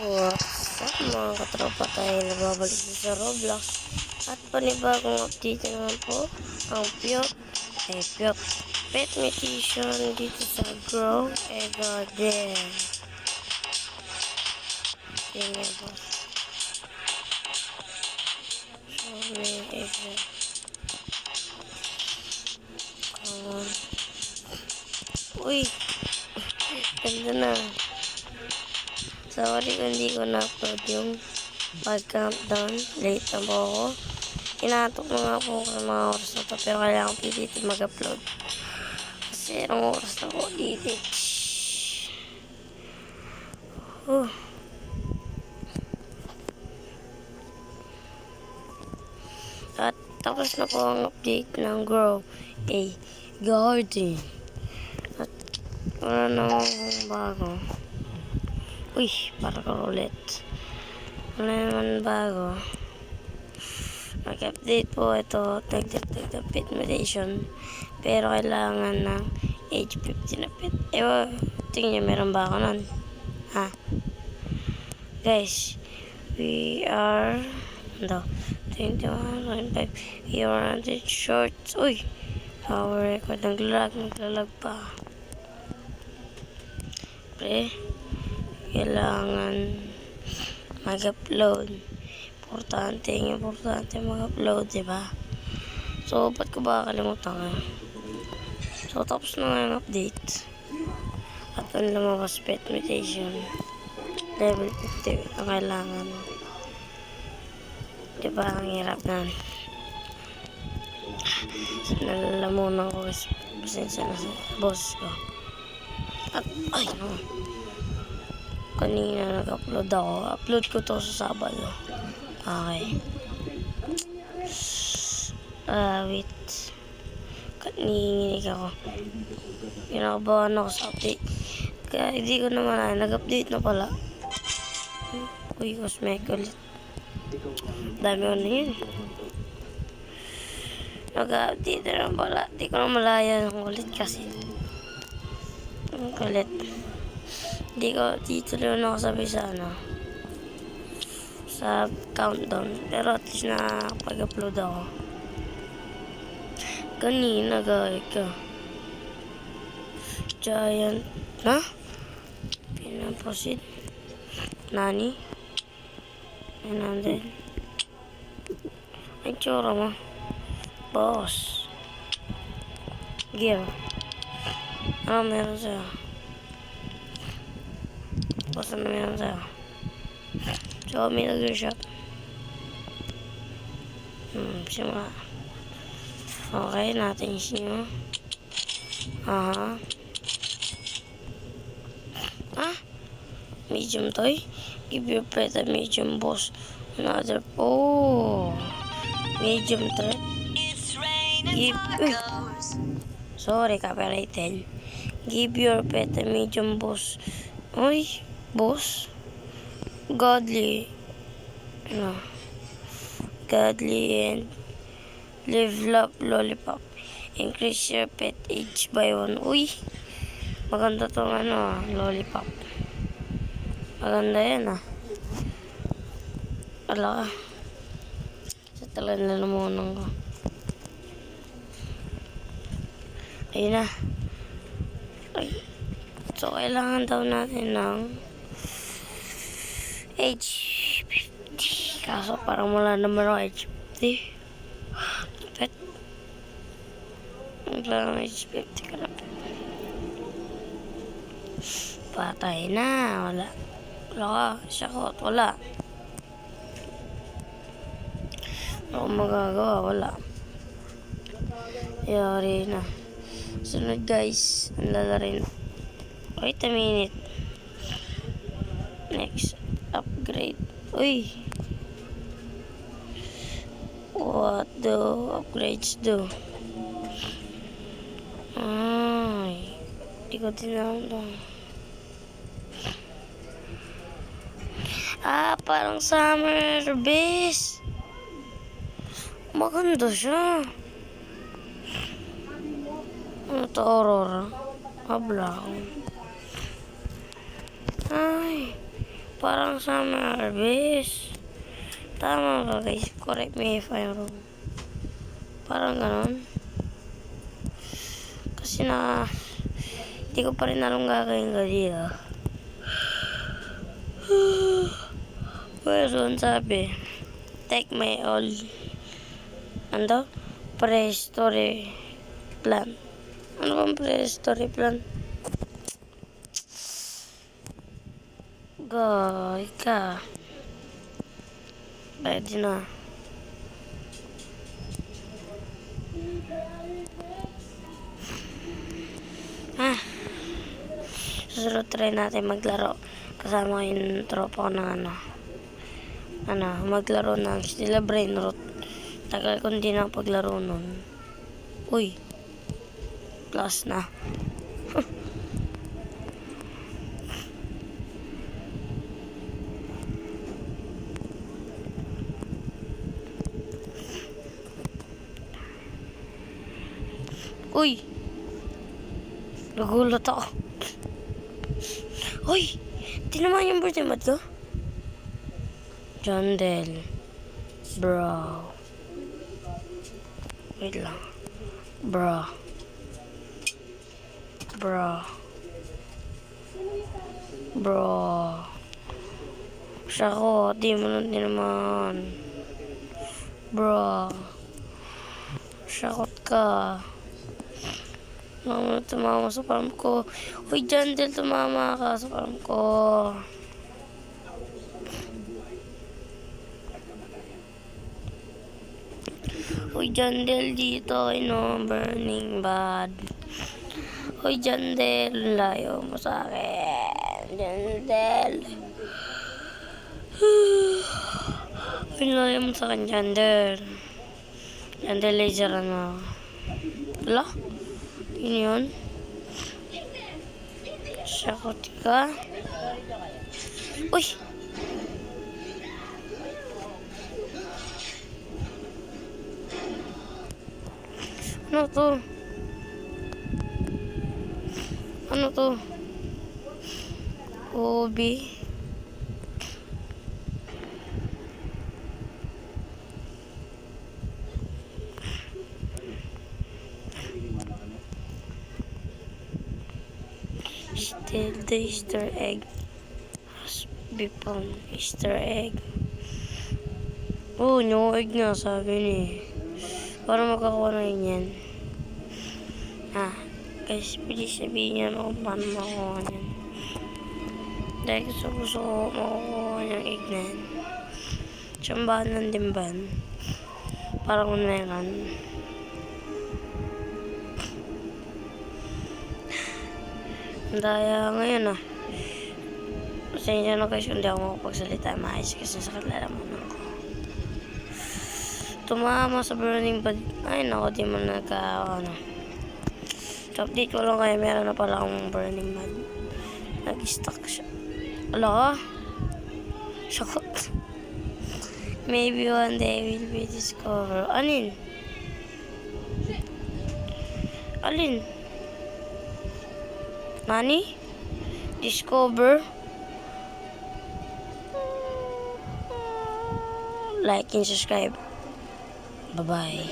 What's up mga katropa tayo nababalik sa Roblox? At panibagong update na naman po ang Pyok ay Pyok Pet Mutation dito sa Grow a Garden yun hindi ko na-upload yung pag-countdown. Late na po ako. Inatok na nga po ng mga oras na to. Pero kailangan ko mag-upload. Kasi anong oras na po dito. Oh. At tapos na po ang update ng Grow a Garden. At wala na akong bago. Uy, para ko ulit. Wala naman bago. Mag-update po ito. Tagdag-tag na pet mutation. Pero kailangan ng age 50 na pet. Ewa, tingnan nyo, meron ba ako nun? Ha? Guys, we are... Ano? 21.5. We are on the shorts. Uy! Power record. Naglalag, naglalag pa. Pre kailangan mag-upload. Importante, importante mag-upload, di ba? So, ba't ko ba kalimutan ka? So, tapos na nga yung update. At ang lumabas pet mutation. Level 50 ang kailangan. Di ba, ang hirap na. Nalalamunan ko kasi pasensya na sa boss ko. At, ay, no kanina nag-upload ako. Upload ko to sa Sabado. Okay. Ah, wait. Kaninginig ako. Kinakabahan ako sa update. Kaya hindi ko naman ay nag-update na pala. Uy, cosmic ulit. Dami ko na yun. Nag-update na lang pala. Hindi ko na malaya ulit kasi. Ang kulit. Hindi ko dito lang ako sabi sa ano sa countdown. Pero at least nakapag-upload ako. Kanina gaya ka. Giant na? Pinaproceed. Nani? 900. Ang tsura mo. Boss. Gear. Ano meron sa'yo? Basta meron sa'yo. So, may nag-shop. Hmm, simula. Okay, natin siya. Aha. Ah? Medium toy? Give your pet a medium boss. Another. Oh. Medium threat. Give. Uy. Sorry, copyrighted. Give your pet a medium boss. Uy. Boss? Godly. Ano? Godly and live love lollipop. Increase your pet age by one. Uy! Maganda tong ano, ah, lollipop. Maganda yan ah. Wala ka. Sa talaga na namunong ko. Ayun na. Ay. So, kailangan daw natin ng age 50. Kaso parang wala naman ako age 50. Pet. Wala ng age 50 ka na. Patay na. Wala. Wala ka. Shakot. Wala. Wala akong magagawa. Wala. Yari na. Sunod guys. Ang lalarin. Wait a minute. Next. Upgrade. Uy. What do upgrades do? Ay. Di ko tinawag Ah, parang summer base. Maganda siya. Ano to, Aurora? Habla ako. Parang summer harvest. Tama ba guys? Correct me if I'm wrong. Parang ganon. Kasi na... Hindi ko pa rin alam gagawin ko dito. Pero sabi, take my all. Ano? Prehistory plan. Ano bang prehistory plan? Goy ka. Pwede na. Ah. Susunod try natin maglaro. Kasama ko yung tropa ko ng ano. Ano, maglaro ng sila brain rot. Tagal ko hindi na paglaro nun. Uy. Plus na. Uy! Nagulat ako. Uy! Tinamaan yung birthday mat ko? John Del. Bro. Wait lang. Bro. Bro. Bro. Siya ko, di mo lang din naman. Bro. Shakot ka. Mama, tumama sa farm ko. Uy, Jandel, tumama ka sa farm ko. Uy, Jandel, dito, no, burning bad. Uy, Jandel, layo mo sa akin. Jandel. Uy, layo mo sa akin, Jandel. Jandel, laser, ano. Wala? Yun yun. Sakot ka. Uy! Ano to? Ano to? Ubi. The Easter egg has be found. Easter egg. Oh, no egg nga sabi ni. Para makakuha na yun yan. Ah, guys, please sabihin niyo na kung paano makuha niyan. Dahil gusto gusto ko makukuha yung egg na yan. Tsambahan ng dimban. Para kung meron. Daya ngayon ah. Pasensya na guys kung di ako makapagsalita maayos kasi sa kalalamunan ko. Tumama sa burning bad. Ay nako, di mo nagka ano. Update ko lang kaya meron na pala akong burning bad. Nag-stuck siya. Ala Sakot. Maybe one day will be discovered. Alin? Alin? Nani? Discover? Like and subscribe. Bye-bye.